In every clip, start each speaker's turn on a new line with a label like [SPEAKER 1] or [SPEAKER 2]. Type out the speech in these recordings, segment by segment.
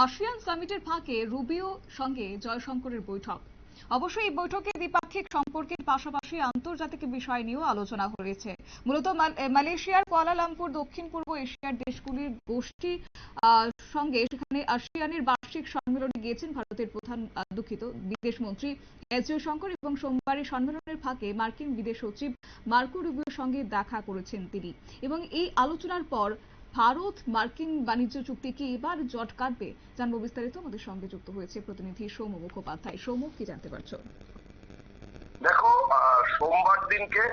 [SPEAKER 1] ASEAN সামিটের ফাঁকে Rubio সঙ্গে জয়শঙ্করের বৈঠক। অবশ্যই এই বৈঠকে দ্বিপাক্ষিক সম্পর্কের পাশাপাশি আন্তর্জাতিক বিষয় নিয়েও আলোচনা হয়েছে। মূলত মালয়েশিয়ার কুয়ালালামপুর দক্ষিণ পূর্ব এশিয়ার দেশগুলির গোষ্ঠী সঙ্গে সেখানে আসিয়ানের বার্ষিক সম্মেলনে গিয়েছেন ভারতের প্রধান দুঃখিত, বিদেশ মন্ত্রী এস জয়শঙ্কর এবং সোমবারের সম্মেলনের ফাঁকে মার্কিন বিদেশ সচিব মার্কো রুবিওর সঙ্গে দেখা করেছেন তিনি। এবং এই আলোচনার পর ভারত মার্কিন বাণিজ্য চুক্তি কি এবার জট কাটবে। জানব বিস্তারিত আমাদের সঙ্গে যুক্ত হয়েছে প্রতিনিধি সৌম্য মুখোপাধ্যায়। সৌম্য, কি জানতে পারছ?
[SPEAKER 2] দেখো সোমবার দিনকে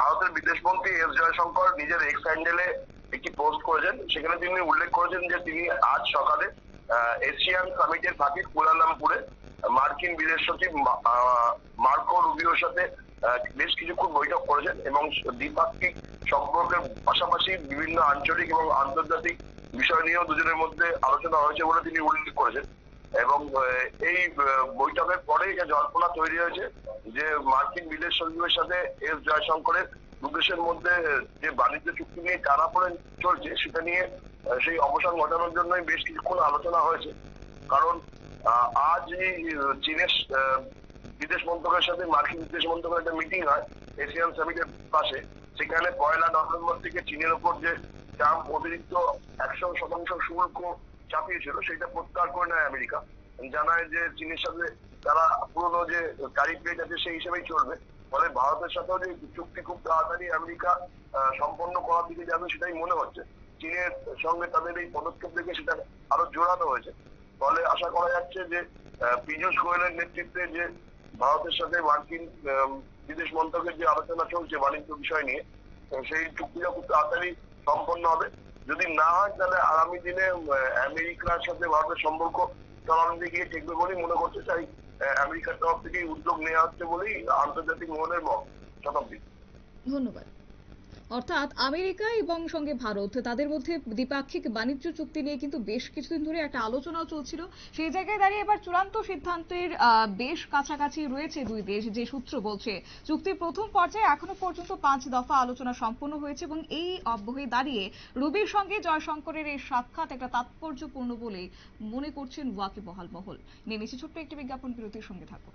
[SPEAKER 2] ভারতের বিদেশমন্ত্রী এস জয়শঙ্কর নিজের এক্স হ্যান্ডেলে একটি পোস্ট করেছেন। সেখানে তিনি উল্লেখ করেছেন যে তিনি আজ সকালে এশিয়ান সামিটের ফাঁকে কুয়ালালামপুরে মার্কিন বিদেশ সচিব মার্কো রুবিওর সাথে বেশ কিছুক্ষণ বৈঠক করেছেন এবং দ্বিপাক্ষিক সম্পর্কের পাশাপাশি বিভিন্ন আঞ্চলিক এবং আন্তর্জাতিক বিষয় নিয়েও দুজনের মধ্যে আলোচনা হয়েছে বলে তিনি উল্লেখ করেছেন। এবং এই বৈঠকের পরেই যে জল্পনা তৈরি হয়েছে যে মার্কিন বিদেশ সচিবের সাথে এস জয়শঙ্করের দু দেশের মধ্যে যে বাণিজ্য চুক্তি নিয়ে টানাপোড়েন চলছে, সেটা নিয়ে সেই অবসান ঘটানোর জন্যই বেশ কিছুক্ষণ আলোচনা হয়েছে। কারণ আজ চীনের বিদেশ মন্ত্রকের সাথে, মার্কিন বিদেশ মন্ত্রকের একটা মিটিং হয়, এশিয়ান সামিটের পাশে। সেখানে পয়লা নভেম্বর থেকে চীনের উপর যে ট্রাম্প অতিরিক্ত একশো শতাংশ শুল্ক চাপিয়েছিল, সেটা প্রত্যাহার করে নেয় আমেরিকা। জানায় যে চীনের সাথে তারা পুরনো যে ট্যারিফ রেট আছে সেই হিসেবেই চলবে। ফলে ভারতের সাথেও যে চুক্তি খুব তাড়াতাড়ি আমেরিকা সম্পন্ন করার দিকে যাবে সেটাই মনে হচ্ছে। চীনের সঙ্গে তাদের এই পদক্ষেপ দেখে সেটা আরও জোরালো হয়েছে। ফলে আশা করা যাচ্ছে যে পীযূষ গোয়েলের নেতৃত্বে যে ভারতের সাথে মার্কিন বিদেশ মন্ত্রকের যে আলোচনা চলছে বাণিজ্য বিষয় নিয়ে সেই চুক্তিটা খুব তাড়াতাড়ি সম্পন্ন হবে। যদি না হয় তাহলে আগামী দিনে আমেরিকার সাথে ভারতের সম্পর্ক চালানোর দিকে ঠেকবে বলেই মনে তাই আহ, আমেরিকার তরফ থেকেই উদ্যোগ নেওয়া হচ্ছে বলেই আন্তর্জাতিক মহলের মত শতাব্দী।
[SPEAKER 1] ধন্যবাদ। অর্থাৎ আমেরিকা এবং সঙ্গে ভারত, তাদের মধ্যে দ্বিপাক্ষিক বাণিজ্য চুক্তি নিয়ে কিন্তু বেশ কিছুদিন ধরে একটা আলোচনাও চলছিল। সেই জায়গায় দাঁড়িয়ে এবার চূড়ান্ত সিদ্ধান্তের বেশ কাছাকাছি রয়েছে দুই দেশ, যে সূত্র বলছে। চুক্তির প্রথম পর্যায়ে এখনও পর্যন্ত পাঁচ দফা আলোচনা সম্পন্ন হয়েছে এবং এই অব্যহে দাঁড়িয়ে রবির সঙ্গে জয়শঙ্করের এই সাক্ষাৎ একটা তাৎপর্যপূর্ণ বলে মনে করছেন ওয়াকিবহাল মহল। নিয়ে ছোট্ট একটি বিজ্ঞাপন, বিরতির সঙ্গে থাকুন।